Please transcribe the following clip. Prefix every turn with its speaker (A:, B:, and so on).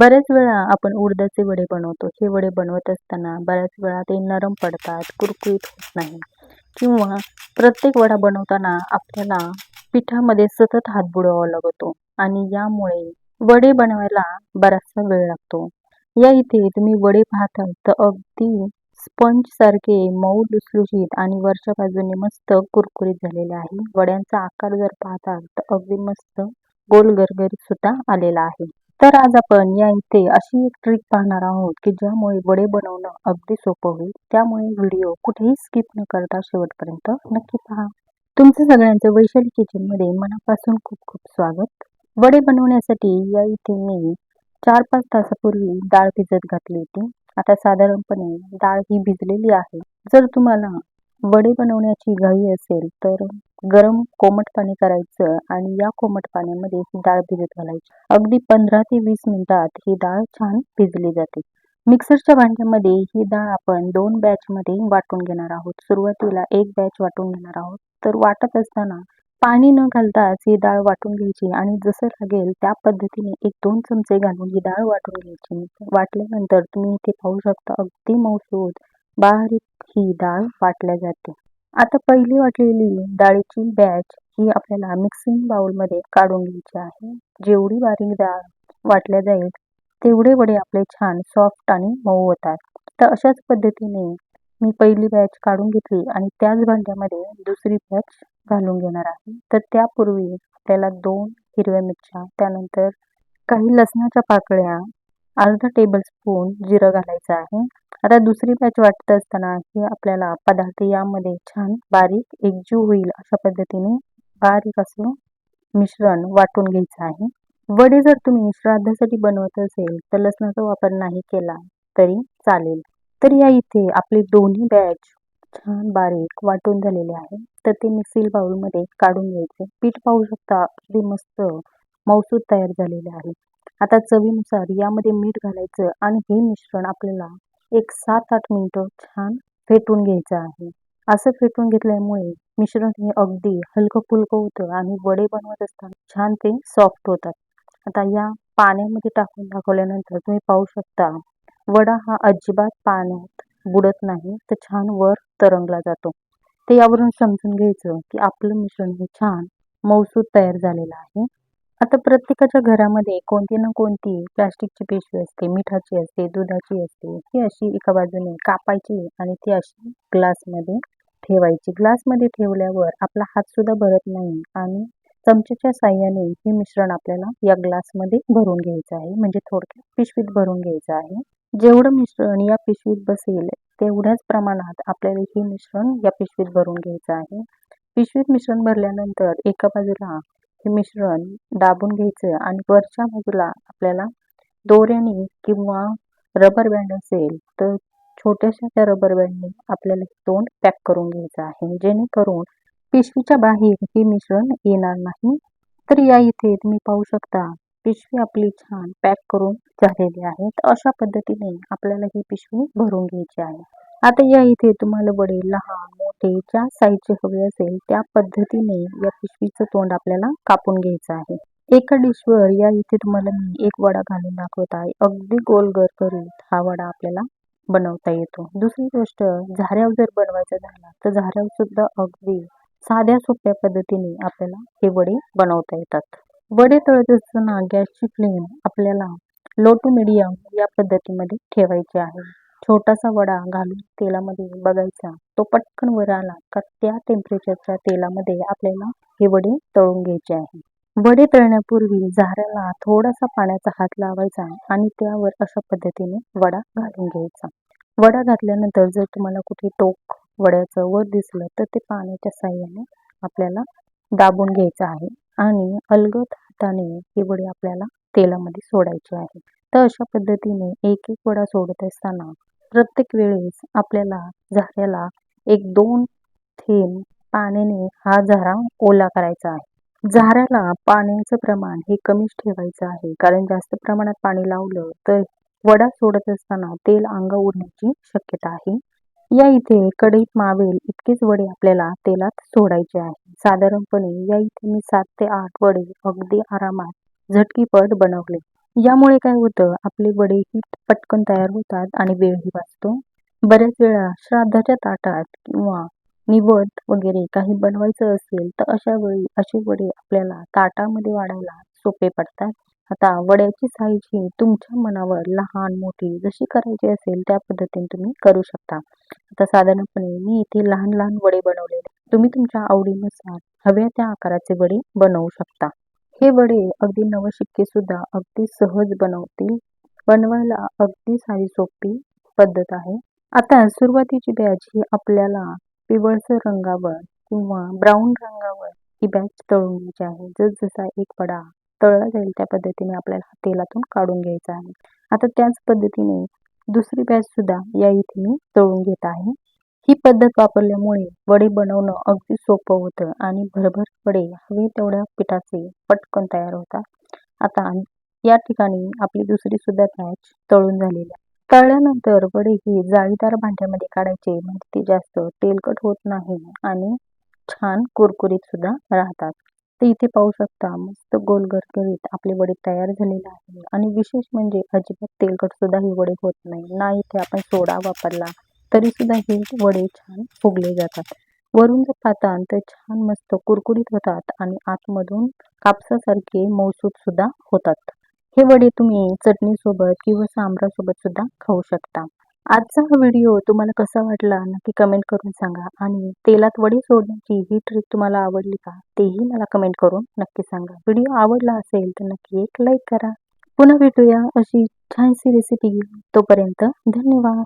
A: बऱ्याच वेळा आपण उडदाचे वडे बनवतो. हे वडे बनवत असताना बऱ्याच वेळा ते नरम पडतात कुरकुरीत होत नाही. किंवा प्रत्येक वडा बनवताना आपल्याला पिठामध्ये सतत हात बुडवावा लागतो आणि यामुळे वडे बनवायला बराचसा वेळ लागतो. या इथे तुम्ही वडे पाहताल तर अगदी स्पंज सारखे मऊ लुसलुशीत आणि वरच्या बाजूने मस्त कुरकुरीत झालेले आहे. वड्यांचा आकार जर पाहताल तर अगदी मस्त गोल गरगरीत सुद्धा आलेला आहे. तर आज आपण या इथे अशी एक ट्रिक पाहणार आहोत की ज्यामुळे वडे बनवणं अगदी सोपं होईल. त्यामुळे व्हिडिओ कुठेही स्किप न करता शेवटपर्यंत नक्की पहा. तुमचं सगळ्यांचं वैशाली किचनमध्ये मनापासून खूप खूप स्वागत. वडे बनवण्यासाठी या इथे मी चार पाच तासापूर्वी डाळ भिजत घातली होती. आता साधारणपणे डाळ ही भिजलेली आहे. जर तुम्हाला वडे बनवण्याची घाई असेल तर गरम कोमट पाणी करायचं आणि या कोमट पाण्यामध्ये ही डाळ भिजत घालायची. अगदी पंधरा ते वीस मिनिटात ही डाळ छान भिजली जाते. मिक्सरच्या भांड्यामध्ये ही डाळ आपण दोन बॅच मध्ये वाटून घेणार आहोत. सुरुवातीला एक बॅच वाटून घेणार आहोत. तर वाटत असताना पाणी न घालताच ही डाळ वाटून घ्यायची आणि जसं लागेल त्या पद्धतीने एक दोन चमचे घालून ही डाळ वाटून घ्यायची. वाटल्यानंतर तुम्ही इथे पाहू शकता अगदी मौसूद बारीक ही डाळ वाटल्या जाते. आता पहिली वाटलेली डाळीची बॅच ही आपल्याला मिक्सिंग बाउलमध्ये काढून घ्यायची आहे. जेवढी बारीक डाळ वाटल्या जाईल तेवढे वडे आपले छान सॉफ्ट आणि मऊ होतात. तर अशाच पद्धतीने मी पहिली बॅच काढून घेतली आणि त्याच भांड्यामध्ये दुसरी बॅच घालून घेणार आहे. तर त्यापूर्वी आपल्याला दोन हिरव्या मिरच्या त्यानंतर काही लसणाच्या पाकळ्या अर्धा टेबल स्पून जिरं घालायचं आहे. आता दुसरी बॅच वाटत असताना हे आपल्याला पदार्थ यामध्ये छान बारीक एकजीव होईल अशा पद्धतीने बारीक असं मिश्रण वाटून घ्यायचं आहे. वडे जर तुम्ही श्राद्धासाठी बनवत असेल तर लसणाचा वापर नाही केला तरी चालेल. तर या इथे आपले दोन्ही बॅच छान बारीक वाटून झालेले आहे. तर ते मिक्सिल बाउलमध्ये काढून घ्यायचे. पीठ पाहू शकता अगदी मस्त मौसूद तयार झालेले आहे. आता चवीनुसार यामध्ये मीठ घालायचं आणि हे मिश्रण आपल्याला एक सात आठ मिनिटं छान फेटून घ्यायचं आहे. असं फेटून घेतल्यामुळे मिश्रण हे अगदी हलकं फुलकं होतं आणि वडे बनवत असताना छान ते सॉफ्ट होतात. आता या पाण्यामध्ये टाकून दाखवल्यानंतर तुम्ही पाहू शकता वडा हा अजिबात पाण्यात बुडत नाही तर छान वर तरंगला जातो. ते यावरून समजून घ्यायचं की आपलं मिश्रण हे छान मौसूद तयार झालेलं आहे. आता प्रत्येकाच्या घरामध्ये कोणती ना कोणती प्लास्टिकची पिशवी असते मिठाची असते दुधाची असते ही अशी एका बाजूने कापायची आणि ती अशी ग्लासमध्ये ठेवायची. ग्लासमध्ये ठेवल्यावर आपला हात सुद्धा भरत नाही आणि चमच्याच्या साह्याने हे मिश्रण आपल्याला या ग्लासमध्ये भरून घ्यायचं आहे. म्हणजे थोडक्यात पिशवीत भरून घ्यायचं आहे. जेवढं मिश्रण या पिशवीत बसेल तेवढ्याच प्रमाणात आपल्याला हे मिश्रण या पिशवीत भरून घ्यायचं आहे. पिशवीत मिश्रण भरल्यानंतर एका बाजूला हे मिश्रण दाबून घ्यायचं आणि वरच्या बाजूला आपल्याला दोऱ्याने किंवा रबर बँड असेल तर छोट्याशा त्या रबर बँडने आपल्याला तोंड पॅक करून घ्यायचं आहे. जेणेकरून पिशवीच्या बाहेर हे मिश्रण येणार नाही. तर या इथे तुम्ही पाहू शकता पिशवी आपली छान पॅक करून झालेली आहे तर अशा पद्धतीने आपल्याला ही पिशवी भरून घ्यायची आहे. आता या इथे तुम्हाला वडे लहान मोठे ज्या साईजचे हवे असेल त्या पद्धतीने या पिशवीचं तोंड आपल्याला कापून घ्यायचं आहे. एका डिशवर या इथे तुम्हाला मी एक वडा घालून दाखवत आहे. अगदी गोल गर करीत हा वडा आपल्याला बनवता येतो. दुसरी गोष्ट झाऱ्यावर जर बनवायचा झाला तर झाऱ्यावर सुद्धा अगदी साध्या सोप्या पद्धतीने आपल्याला हे वडे बनवता येतात. वडे तळत असताना गॅसची फ्लेम आपल्याला लो टू मिडियम या पद्धतीमध्ये ठेवायची आहे. छोटासा वडा घालून तेलामध्ये बघायचा. तो पटकन वर आला का त्या टेम्परेचरच्या तेलामध्ये आपल्याला हे वडे तळून घ्यायचे आहे. वडे तळण्यापूर्वी झाऱ्याला थोडासा पाण्याचा हात लावायचा आणि त्यावर अशा पद्धतीने वडा घालून घ्यायचा. वडा घातल्यानंतर जर तुम्हाला कुठे टोक वड्याचं वर दिसलं तर ते पाण्याच्या साह्याने आपल्याला दाबून घ्यायचं आहे आणि अलगद हाताने हे वडे आपल्याला तेलामध्ये सोडायचे आहे. तर अशा पद्धतीने एक एक वडा सोडत असताना प्रत्येक वेळेस आपल्याला झाऱ्याला एक दोन थेंब पाण्याने हा झारा ओला करायचा आहे. झाऱ्याला पाण्याचं प्रमाण हे कमीच ठेवायचं आहे. कारण जास्त प्रमाणात पाणी लावलं तर वडा सोडत असताना तेल अंग उडण्याची शक्यता आहे. या इथे कढईत मावेल इतकेच वडे आपल्याला तेलात सोडायचे आहे. साधारणपणे या इथे मी सात ते आठ वडे अगदी आरामात झटकीपट बनवले. यामुळे काय होतं? आपले वडेही पटकन तयार होतात आणि वेळही वाचतो. बऱ्याच वेळा श्राद्धाच्या ताटात किंवा निवद वगैरे काही बनवायचं असेल तर अशा वेळी असे वडे आपल्याला ताटामध्ये वाढायला सोपे पडतात. आता वड्याची साईज ही तुमच्या मनावर लहान मोठी जशी करायची असेल त्या पद्धतीने तुम्ही करू शकता. आता साधारणपणे मी इथे लहान लहान वडे बनवलेले. तुम्ही तुमच्या आवडीनुसार हव्या त्या आकाराचे वडे बनवू शकता. हे वडे अगदी नवशिक्के सुद्धा अगदी सहज बनवतील. बनवायला अगदी साधी सोपी पद्धत आहे. आता सुरुवातीची बॅच ही आपल्याला पिवळसर रंगावर किंवा ब्राऊन रंगावर ही बॅच तळून घ्यायची आहे. जसजसा एक वडा तळला जाईल त्या पद्धतीने आपल्याला तेलातून काढून घ्यायचा आहे. आता त्याच पद्धतीने दुसरी बॅच सुद्धा या इथे मी तळून घेत आहे. ही पद्धत वापरल्यामुळे वडे बनवणं अगदी सोपं होतं आणि भरभर वडे हवे तेवढ्या पिठाचे पटकन तयार होतात. आता या ठिकाणी आपली दुसरी सुद्धा बॅच तळून झालेली आहे. तळल्यानंतर वडे ही जाळीदार भांड्यामध्ये काढायचे म्हणजे ते जास्त तेलकट होत नाही आणि छान कुरकुरीत सुद्धा राहतात. तर इथे पाहू शकता मस्त गोल गरगरीत आपले वडे तयार झालेले आहे आणि विशेष म्हणजे अजिबात तेलकट सुद्धा हे वडे होत नाही. ना इथे आपण सोडा वापरला तरी सुद्धा हे वडे छान फुगले जातात. वरून जर पाहता तर छान मस्त कुरकुरीत होतात आणि आतमधून कापसासारखे मौसूद सुद्धा होतात. हे वडे तुम्ही चटणीसोबत किंवा सांबरासोबत सुद्धा खाऊ शकता. आजचा हा व्हिडिओ तुम्हाला कसा वाटला नक्की कमेंट करून सांगा आणि तेलात वडे सोडण्याची ही ट्रिक तुम्हाला आवडली का तेही मला कमेंट करून नक्की सांगा. व्हिडिओ आवडला असेल तर नक्की एक लाईक करा. पुन्हा भेटूया अशी छानशी रेसिपी घेऊन. तोपर्यंत धन्यवाद.